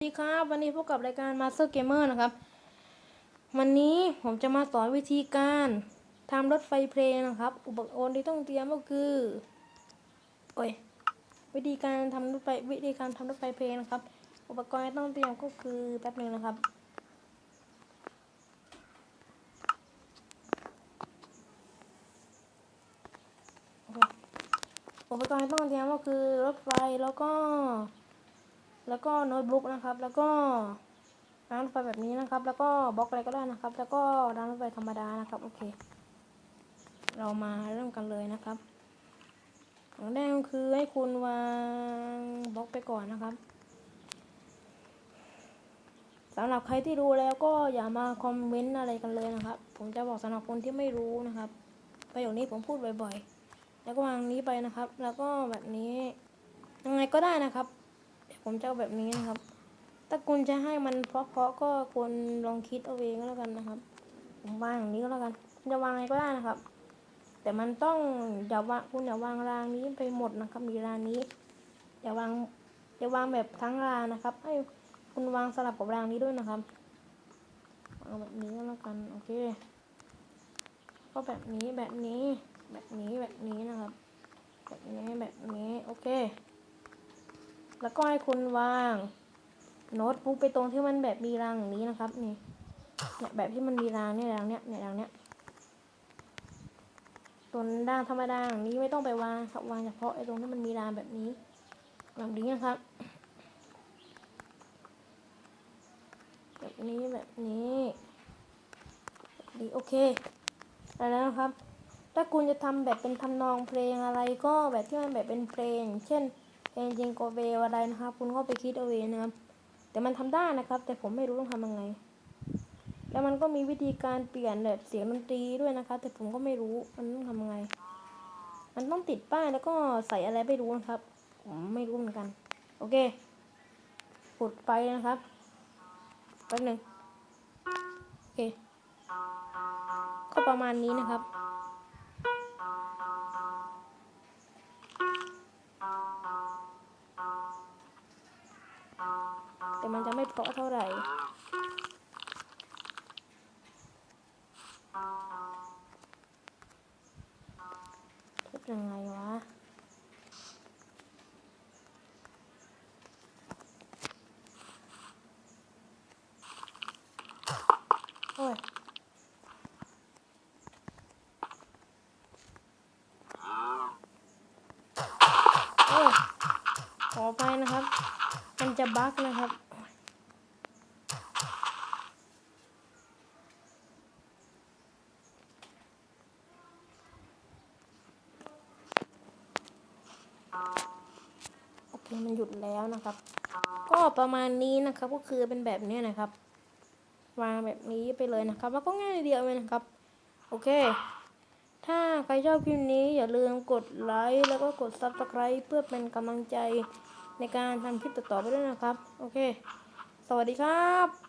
สวัสดีครับวันนี้พบกับรายการ Master Gamer นะครับ วันนี้ผมจะมาสอนวิธีการทำรถไฟเพลงนะครับ อุปกรณ์ที่ต้องเตรียมก็คือโอ้ยวิธีการทำรถไฟวิธีการทำรถไฟเพลงนะครับ อุปกรณ์ที่ต้องเตรียมก็คือแป๊บหนึงนะครับ อุปกรณ์ที่ต้องเตรียมก็คือรถไฟแล้วก็ แล้วก็โน้ตบุ๊กนะครับ แล้วก็ร้านรถไฟแบบนี้นะครับ แล้วก็บล็อกอะไรก็ได้นะครับ แล้วก็ร้านรถไฟธรรมดานะครับโอเค เรามาเริ่มกันเลยนะครับอย่างแรกคือให้คุณวางบล็อกไปก่อนนะครับสำหรับใครที่รู้แล้วก็อย่ามาคอมเมนต์อะไรกันเลยนะครับ ผมจะบอกสำหรับคนที่ไม่รู้นะครับ ประโยคนี้ผมพูดบ่อยๆ แล้วก็วางนี้ไปนะครับ แล้วก็แบบนี้ยังไงก็ได้นะครับ ผมจะแบบนี้นะครับ ถ้าคุณจะให้มันเพราะๆก็ควรลองคิดเอาเองก็แล้วกันนะครับ ผมวางอย่างนี้ก็แล้วกันคุณจะวางไงก็ได้นะครับ แต่มันต้องอย่าวางคุณอย่าวางรางนี้ไปหมดนะครับ มีรางนี้อย่าวางอย่าวางแบบทั้งรางนะครับ ให้คุณวางสลับกับรางนี้ด้วยนะครับเอาแบบนี้ก็แล้วกันโอเคก็แบบนี้แบบนี้แบบนี้แบบนี้นะครับ แบบนี้แบบนี้โอเค แล้วก็ให้คุณวาง โน้ตบุ๊กไปตรงที่มันแบบมีรางอย่างนี้นะครับนี่เนี่ยแบบที่มันมีรางเนี่ยรางเนี้ยเนี่ยรางเนี้ยตัวด้านธรรมดาอย่างนี้ไม่ต้องไปวางครับวางเฉพาะไอ้ตรงที่มันมีรางแบบนี้แบบนี้นะครับ แบบนี้แบบนี้แบบนี้โอเคได้แล้วนะครับ ถ้าคุณจะทำแบบเป็นทำนองเพลงอะไรก็แบบที่มันแบบเป็นเพลง เช่น เพลงจิงโกเบลอะไรนะครับ คุณก็ไปคิดเอาเองนะครับ แต่มันทำได้นะครับ แต่ผมไม่รู้ต้องทำยังไง แล้วมันก็มีวิธีการเปลี่ยนแบบเสียงดนตรีด้วยนะคะแต่ผมก็ไม่รู้มันต้องทำยังไง มันต้องติดป้ายแล้วก็ใส่อะไรไม่รู้นะครับ ผมไม่รู้เหมือนกัน โอเคกดไปนะครับแป๊บหนึ่งโอเค ก็ประมาณนี้นะครับ มันจะไม่เพาะเท่าไหร่ทุบยังไงวะโอ้ยโอ้ยขอไปนะครับ มันจะบั๊กนะครับ โอเค มันหยุดแล้วนะครับ ก็ประมาณนี้นะครับก็คือเป็นแบบนี้นะครับ วางแบบนี้ไปเลยนะครับแล้วก็ง่ายนิดเดียวเลยนะครับ โอเค ถ้าใครชอบคลิปนี้อย่าลืมกดไลค์แล้วก็กด Subscribe เพื่อเป็นกำลังใจในการทำคลิปต่อๆไปด้วยนะครับ โอเค สวัสดีครับ